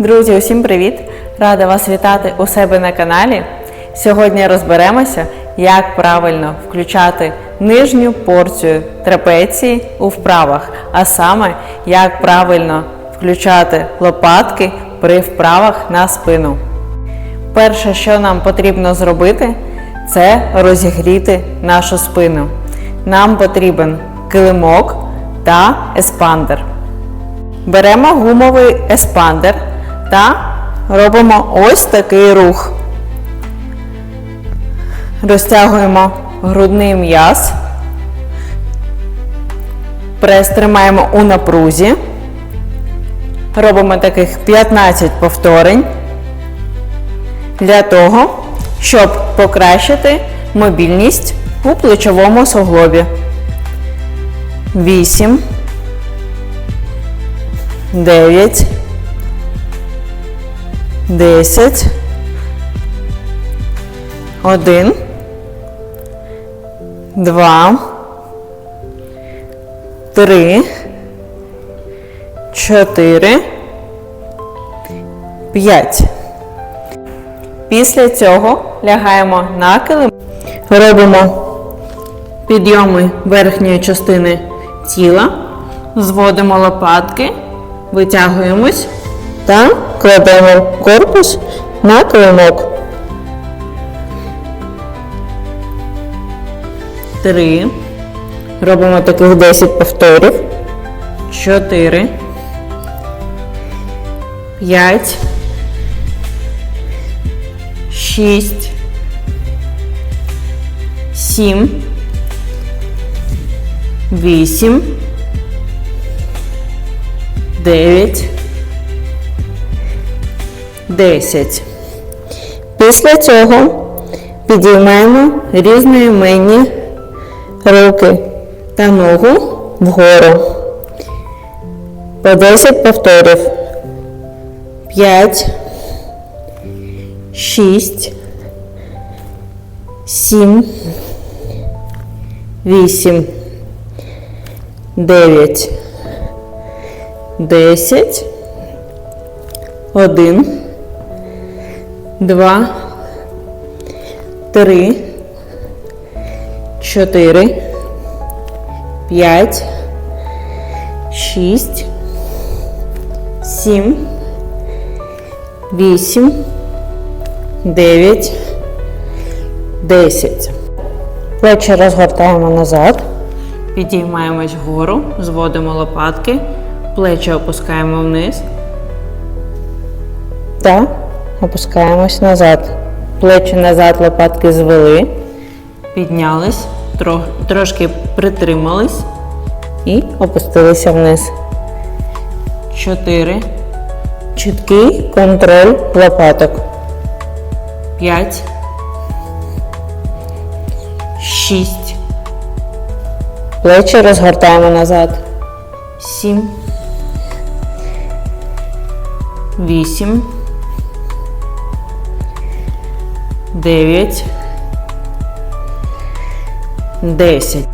Друзі, усім привіт! Рада вас вітати у себе на каналі. Сьогодні розберемося, як правильно включати нижню порцію трапеції у вправах, а саме як правильно включати лопатки при вправах на спину. Перше, що нам потрібно зробити, це розігріти нашу спину. Нам потрібен килимок та еспандер. Беремо гумовий еспандер та робимо ось такий рух. Розтягуємо грудний м'яз, прес тримаємо у напрузі. Робимо таких 15 повторень для того, щоб покращити мобільність у плечовому суглобі. 8 9 10 1 2 3 4 5 Після цього лягаємо на килим, робимо підйоми верхньої частини тіла, зводимо лопатки, витягуємось та кладемо корпус на килимок. Три. Робимо таких 10 повторів. Чотири. П'ять. Шість. Сім. Вісім. Дев'ять. Десять. Після цього підіймаємо різноіменні руки та ногу вгору. По 10 повторів. 5, 6, 7, 8, 9, 10, 1, 2, 3, 4, 5, 6, 7, 8, 9, 10. Плечі розгортаємо назад. Підіймаємось вгору, зводимо лопатки, плечі опускаємо вниз. Та опускаємось назад. Плечі назад, лопатки звели, піднялись, тро- трошки притримались і опустилися вниз. Чотири. Чіткий контроль лопаток. П'ять. Шість. Плечі розгортаємо назад. Сім. Вісім. Дев'ять. Десять.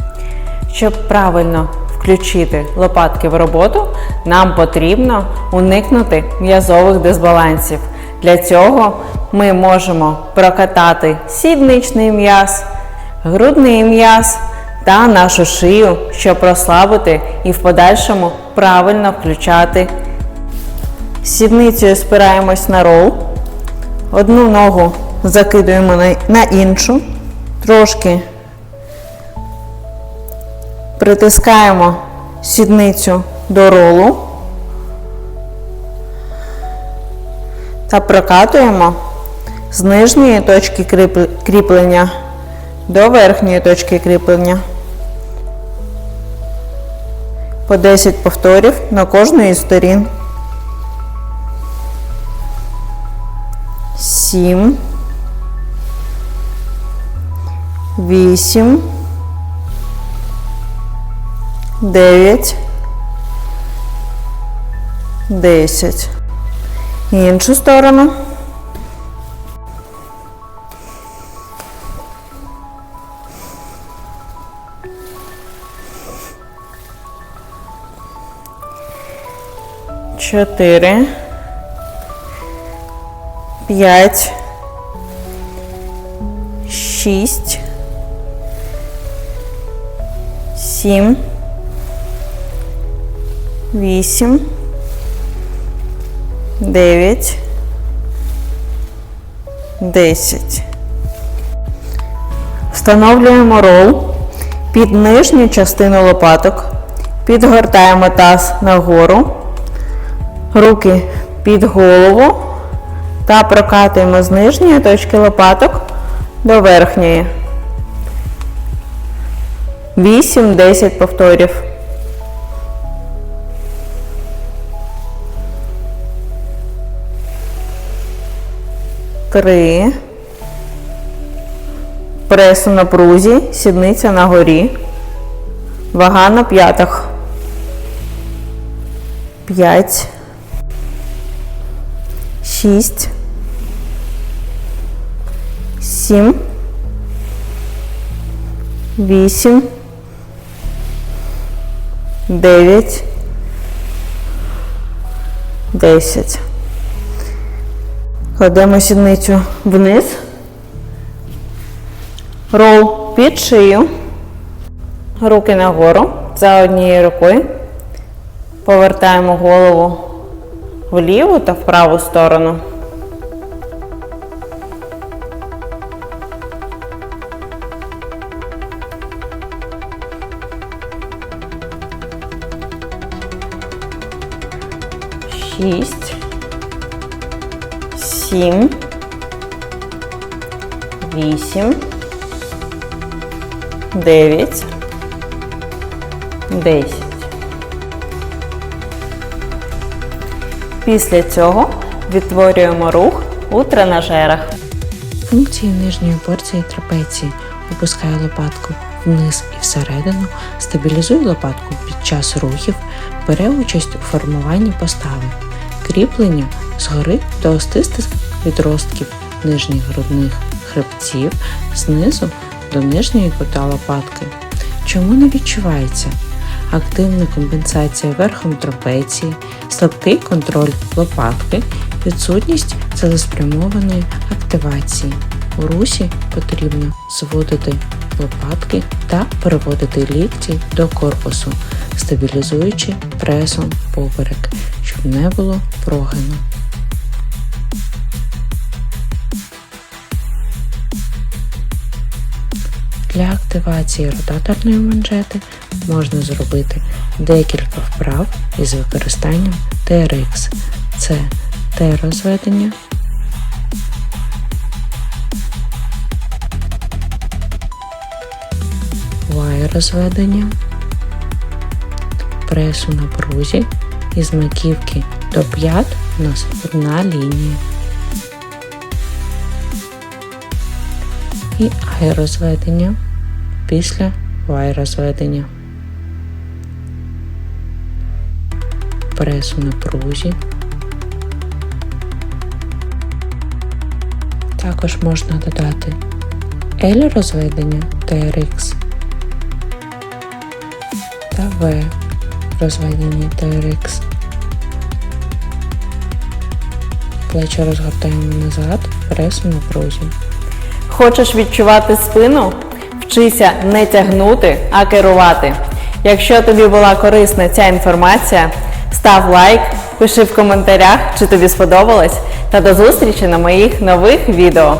Щоб правильно включити лопатки в роботу, нам потрібно уникнути м'язових дисбалансів. Для цього ми можемо прокатати сідничний м'яз, грудний м'яз та нашу шию, щоб розслабити і в подальшому правильно включати. Сідницею спираємось на рол. Одну ногу закидуємо на- іншу, трошки притискаємо сідницю до ролу та прокатуємо з нижньої точки кріплення до верхньої точки кріплення. По 10 повторів на кожну із сторін. 7 8 9 10 Іншу сторону. чотири, п'ять, шість, сім, вісім, дев'ять, десять. Встановлюємо рол під нижню частину лопаток, підгортаємо таз нагору, руки під голову та прокатуємо з нижньої точки лопаток до верхньої. 8-10 повторів. Три. Прес у напрузі, сідниця на горі. Вага на п'ятах. П'ять. Шість. Сім. Вісім. Дев'ять. Десять. Кладемо сідницю вниз. Рол під шию. Руки нагору за однією рукою. Повертаємо голову в ліву та в праву сторону. Шість. Сім. Вісім. Дев'ять. Десять. Після цього відтворюємо рух у тренажерах. Функції нижньої порції трапеції опускає лопатку вниз і всередину, стабілізує лопатку під час рухів, бере участь у формуванні постави, кріплення згори до остистих відростків нижніх грудних хребців знизу до нижньої кута лопатки. Чому не відчувається? Активна компенсація верхом трапеції, слабкий контроль лопатки, відсутність цілеспрямованої активації. У русі потрібно зводити лопатки та переводити лікті до корпусу, стабілізуючи пресом поперек, щоб не було прогину. Для активації ротаторної манжети можна зробити декілька вправ із використанням TRX. Це Т-розведення, Y-розведення, пресу на прузі із маківки до п'ят у нас одна лінія. І I-розведення після Y-розведення. Пресу на прузі. Також можна додати L розведення TRX та V розведення TRX. Плечі розгортаємо назад, пресу на прузі. Хочеш відчувати спину? Вчися не тягнути, а керувати. Якщо тобі була корисна ця інформація, став лайк, пиши в коментарях, чи тобі сподобалось, та до зустрічі на моїх нових відео.